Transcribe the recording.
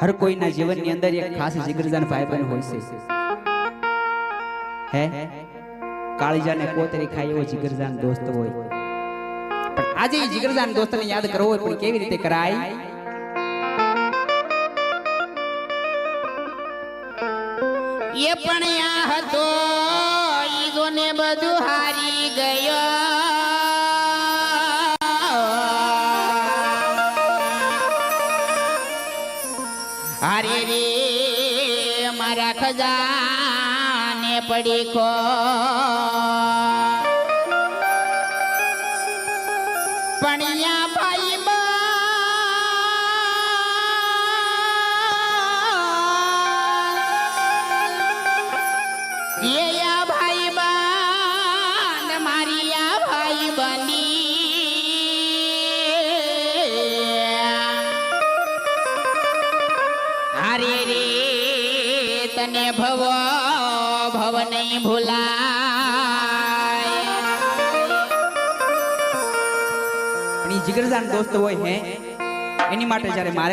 હર કોઈના જીવનની અંદર એક ખાસ જીગરજાન ભાઈબંધ હોય છે હે કાળીજાને કોતરી ખાય એવો જીગરજાન દોસ્ત હોય પણ આજે ઈ જીગરજાન દોસ્તને યાદ કરવો હોય પણ કેવી રીતે કરાય એ પણ આ હતો હારે રે મારા ખજાને પડી ખો પણ યા ભાઈ એ બની રે, તને ભવ ભવ નહીં ભૂલાય. પણ દોસ્ત હોય હે, એની માટે જ્યારે મારે